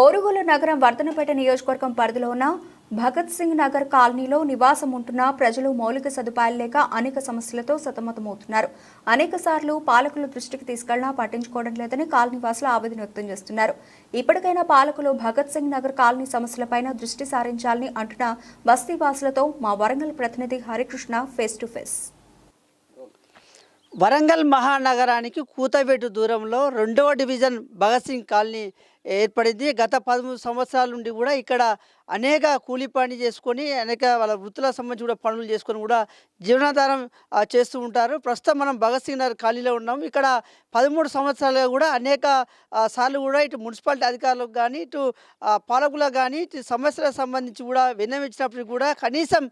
ఓరుగోలు నగరం వర్ధనపేట నియోజకవర్గం పరిధిలో ఉన్న భగత్ సింగ్ నగర్ కాలనీలో నివాసం ఉంటున్న ప్రజలు మౌలిక సదుపాయాలు లేక అనేక సమస్యలతో సతమతమవుతున్నారు. అనేక సార్లు పాలకుల దృష్టికి తీసుకెళ్ళినా పట్టించుకోవడం లేదని కాలనీవాసులు ఆవేదన వ్యక్తం చేస్తున్నారు. ఇప్పటికైనా పాలకులు భగత్ సింగ్ నగర్ కాలనీ సమస్యలపైన దృష్టి సారించాలని అంటున్న బస్తీవాసులతో మా వరంగల్ ప్రతినిధి Harikrishna face to face. Warangal మహానగరానికి కూతవేటు దూరంలో రెండవ డివిజన్ భగత్ సింగ్ కాలనీ ఏర్పడింది. గత పదమూడు సంవత్సరాల నుండి కూడా ఇక్కడ అనేక కూలి పని చేసుకొని అనేక వాళ్ళ వృత్తులకు సంబంధించి కూడా పనులు చేసుకొని కూడా జీవనాధారం చేస్తూ ఉంటారు. ప్రస్తుతం మనం భగత్ సింగ్ నగర్ ఖాళీలో ఉన్నాం ఇక్కడ పదమూడు సంవత్సరాలుగా కూడా అనేక సార్లు కూడా ఇటు మున్సిపాలిటీ అధికారులకు కానీ ఇటు పాలకులకు కానీ ఇటు సమస్యలకు సంబంధించి కూడా విన్నవించినప్పటికీ కూడా కనీసం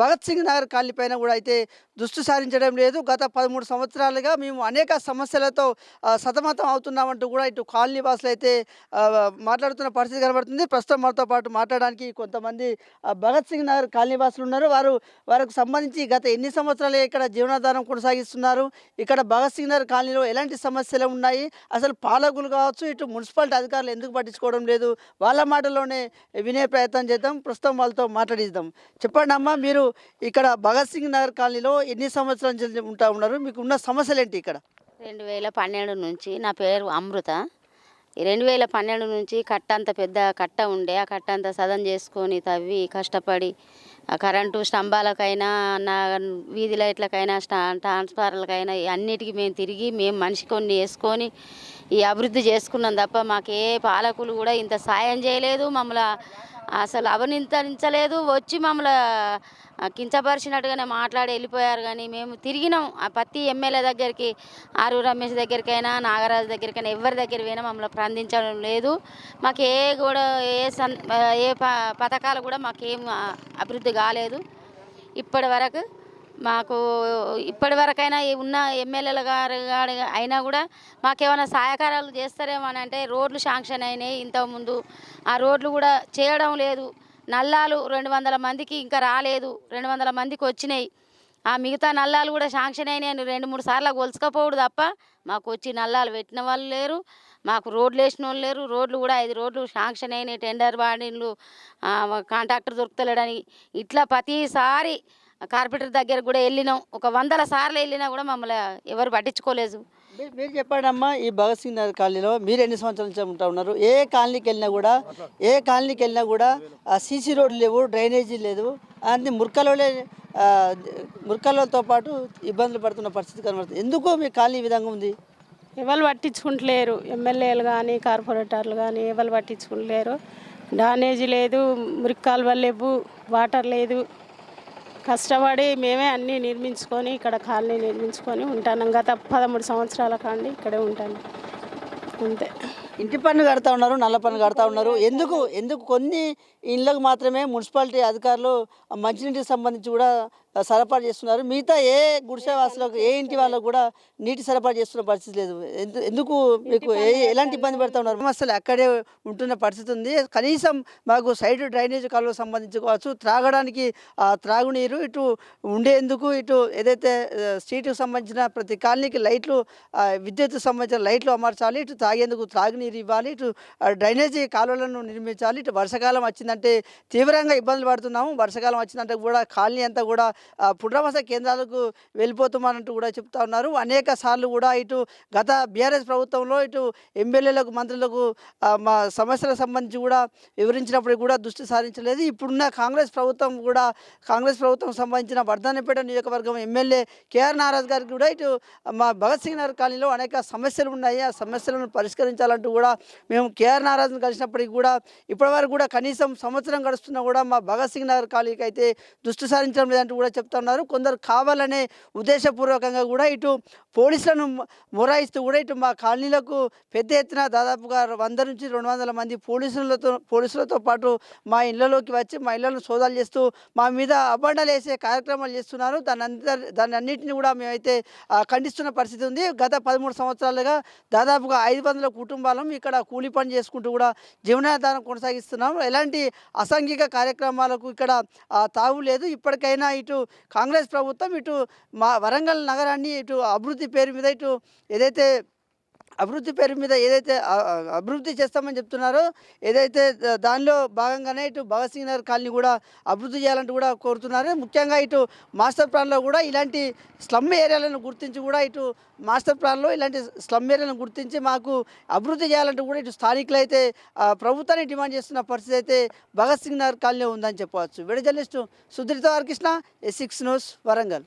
భగత్ సింగ్ నగర్ ఖాళీ పైన కూడా అయితే దృష్టి సారించడం లేదు. గత పదమూడు సంవత్సరాలుగా మేము అనేక సమస్యలతో సతమతం అవుతున్నామంటూ కూడా ఇటు కాలనీ వాసులు అయితే మాట్లాడుతున్న పరిస్థితి కనబడుతుంది. ప్రస్తుతం మనతో పాటు మాట్లాడడానికి కొంతమంది భగత్ సింగ్ నగర్ కాలనీవాసులు ఉన్నారు. వారు వారికి సంబంధించి గత ఎన్ని సంవత్సరాలు ఇక్కడ జీవనాధారం కొనసాగిస్తున్నారు? ఇక్కడ భగత్ సింగ్ నగర్ కాలనీలో ఎలాంటి సమస్యలు ఉన్నాయి? అసలు పాలకులు కావచ్చు ఇటు మున్సిపాలిటీ అధికారులు ఎందుకు పట్టించుకోవడం లేదు? వాళ్ళ మాటలోనే వినే ప్రయత్నం చేద్దాం. ప్రస్తుతం వాళ్ళతో మాట్లాడిద్దాం. చెప్పండి అమ్మా మీరు ఇక్కడ భగత్ సింగ్ నగర్ కాలనీలో ఎన్ని సంవత్సరాల నుంచి ఉంటా ఉన్నారు? మీకు ఉన్న సమస్యలు ఏంటి ఇక్కడ? రెండు వేల పన్నెండు నుంచి నా పేరు అమృత. రెండు వేల పన్నెండు నుంచి కట్ట అంత పెద్ద కట్ట ఉండే ఆ కట్ట అంతా సదం చేసుకొని తవ్వి కష్టపడి ఆ కరెంటు స్తంభాలకైనా నా వీధి లైట్లకైనా స్టా ట్రాన్స్ఫార్లకైనా అన్నిటికీ మేము తిరిగి మేము మనిషి కొన్ని వేసుకొని ఈ అభివృద్ధి చేసుకున్నాం తప్ప మాకే పాలకులు కూడా ఇంత సాయం చేయలేదు. మమ్మల్ని అసలు అవనింతరించలేదు వచ్చి మమ్మల్ని కించపరిచినట్టుగానే మాట్లాడి వెళ్ళిపోయారు కానీ మేము తిరిగినాం. ఆ ప్రతి ఎమ్మెల్యే దగ్గరికి ఆరు రమేష్ దగ్గరికైనా నాగరాజు దగ్గరికైనా ఎవరి దగ్గర పోయినా మమ్మల్ని స్పందించడం లేదు. మాకు ఏ కూడా ఏ సన్ ఏ ప పథకాలు కూడా మాకేం అభివృద్ధి కాలేదు. ఇప్పటి వరకు మాకు ఇప్పటి వరకైనా ఉన్న ఎమ్మెల్యేల గారు అయినా కూడా మాకేమైనా సహకారాలు చేస్తారేమో అని అంటే రోడ్లు శాంక్షన్ అయినాయి ఇంతకుముందు ఆ రోడ్లు కూడా చేయడం లేదు. నల్లాలు రెండు వందల మందికి ఇంకా రాలేదు. రెండు వందల మందికి వచ్చినాయి. ఆ మిగతా నల్లాలు కూడా శాంక్షన్ అయినాయి రెండు మూడు సార్లు కొలుచుకపోవడు తప్ప మాకు వచ్చి నల్లాలు పెట్టిన వాళ్ళు లేరు. మాకు రోడ్లు వేసిన వాళ్ళు లేరు. రోడ్లు కూడా ఐదు రోడ్లు శాంక్షన్ అయినాయి. టెండర్ బాడీలు కాంట్రాక్టర్ దొరుకుతలేడని ఇట్లా ప్రతిసారి కార్పొరేటర్ దగ్గర కూడా వెళ్ళినాం. ఒక వందల సార్లు వెళ్ళినా కూడా మమ్మల్ని ఎవరు పట్టించుకోలేదు. మీరు చెప్పండి అమ్మా ఈ భగత్ సింగ్ నగర్ కాలనీలో మీరు ఎన్ని సంవత్సరాల నుంచి ఉంటా ఉన్నారు? ఏ కాలనీకి వెళ్ళినా కూడా ఏ కాలనీకి వెళ్ళినా కూడా సీసీ రోడ్లు లేవు డ్రైనేజీ లేదు అన్ని మురికలోనే మురికలతో పాటు ఇబ్బందులు పడుతున్న పరిస్థితి కనబడుతుంది. ఎందుకు మీ కాలనీ ఈ విధంగా ఉంది? ఎవరు పట్టించుకుంటలేరు. ఎమ్మెల్యేలు కానీ కార్పొరేటర్లు కానీ ఎవరు పట్టించుకుంటలేరు. డానేజ్ లేదు మురికాలు లేవు వాటర్ లేదు. కష్టపడి మేమే అన్నీ నిర్మించుకొని ఇక్కడ కాలనీ నిర్మించుకొని ఉంటాను. గత పదమూడు సంవత్సరాల కాండి ఇక్కడే ఉంటాను. అంతే. ఇంటి పన్ను కడతా ఉన్నారు నల్ల పన్ను కడతా ఉన్నారు. ఎందుకు ఎందుకు కొన్ని ఇళ్ళకు మాత్రమే మున్సిపాలిటీ అధికారులు మంచినీటికి సంబంధించి కూడా సరఫరా చేస్తున్నారు. మిగతా ఏ గుడిసె వాసులకు ఏ ఇంటి వాళ్ళకు కూడా నీటి సరఫరా చేస్తున్న పరిస్థితి లేదు. ఎందుకు మీకు ఏ ఎలాంటి ఇబ్బంది పెడతా ఉన్నారు? సమస్యలు అక్కడే ఉంటున్న పరిస్థితి ఉంది. కనీసం మాకు సైడ్ డ్రైనేజ్ కాలువకు సంబంధించి కావచ్చు త్రాగడానికి ఆ, త్రాగునీరు ఇటు ఉండేందుకు ఇటు ఏదైతే స్ట్రీట్కి సంబంధించిన ప్రతి కాలనీకి లైట్లు విద్యుత్ సంబంధించిన లైట్లు అమర్చాలి ఇటు తాగేందుకు త్రాగునీరు ఇవ్వాలి ఇటు ఆ, డ్రైనేజీ కాలువలను నిర్మించాలి ఇటు వర్షాకాలం వచ్చిందంటే తీవ్రంగా ఇబ్బందులు పడుతున్నాము. వర్షాకాలం వచ్చిందంటే కూడా కాలనీ అంతా కూడా పునరావాస కేంద్రాలకు వెళ్ళిపోతున్నామంటూ కూడా చెప్తా ఉన్నారు. అనేక సార్లు కూడా ఇటు గత బీఆర్ఎస్ ప్రభుత్వంలో ఇటు ఎమ్మెల్యేలకు మంత్రులకు మా సమస్యలకు సంబంధించి కూడా వివరించినప్పుడు కూడా దృష్టి సారించలేదు. ఇప్పుడున్న కాంగ్రెస్ ప్రభుత్వం కూడా కాంగ్రెస్ ప్రభుత్వం సంబంధించిన వర్ధానపేట నియోజకవర్గం ఎమ్మెల్యే కేఆర్ నారాజ్ గారికి కూడా ఇటు మా భగత్ సింగ్ నగర్ కాలనీలో అనేక సమస్యలు ఉన్నాయి. ఆ సమస్యలను పరిష్కరించాలంటూ కూడా మేము కేఆర్ నారాజ్ను కలిసినప్పటికీ కూడా ఇప్పటివరకు కూడా కనీసం సంవత్సరం గడుస్తున్నా కూడా మా భగత్ సింగ్ నగర్ కాలనీకి అయితే దృష్టి సారించడం లేదంటూ కూడా చెప్తున్నారు. కొందరు కావాలనే ఉద్దేశపూర్వకంగా కూడా ఇటు పోలీసులను మొరాయిస్తూ కూడా ఇటు మా కాలనీలకు పెద్ద ఎత్తున దాదాపుగా వంద నుంచి రెండు వందల మంది పోలీసులతో పోలీసులతో పాటు మా ఇళ్ళలోకి వచ్చి మా ఇళ్ళను సోదాలు చేస్తూ మా మీద అబండలేసే వేసే కార్యక్రమాలు చేస్తున్నారు. దాని అందరి కూడా మేమైతే ఖండిస్తున్న పరిస్థితి ఉంది. గత పదమూడు సంవత్సరాలుగా దాదాపుగా ఐదు వందల కుటుంబాలను ఇక్కడ కూలి పని చేసుకుంటూ కూడా జీవనాధారం కొనసాగిస్తున్నాం ఎలాంటి అసాంఘిక కార్యక్రమాలకు ఇక్కడ తావు లేదు. ఇప్పటికైనా ఇటు కాంగ్రెస్ ప్రభుత్వం ఇటు మా వరంగల్ నగరాన్ని ఇటు అభివృద్ధి పేరు మీద ఇటు ఏదైతే అభివృద్ధి పేరు మీద ఏదైతే అభివృద్ధి చేస్తామని చెప్తున్నారో ఏదైతే దానిలో భాగంగానే ఇటు భగత్ సింగ్ నగర్ కాలనీ కూడా అభివృద్ధి చేయాలంటూ కూడా కోరుతున్నారు. ముఖ్యంగా ఇటు మాస్టర్ ప్లాన్లో కూడా ఇలాంటి స్లమ్ ఏరియాలను గుర్తించి కూడా ఇటు మాస్టర్ ప్లాన్లో ఇలాంటి స్లమ్ ఏరియాలను గుర్తించి మాకు అభివృద్ధి చేయాలంటూ కూడా ఇటు స్థానికులు అయితే ప్రభుత్వాన్ని డిమాండ్ చేస్తున్న పరిస్థితి అయితే భగత్ సింగ్ నగర్ కాలనీ ఉందని చెప్పవచ్చు. Video journalist సుధీర్తో Harikrishna S six news Warangal.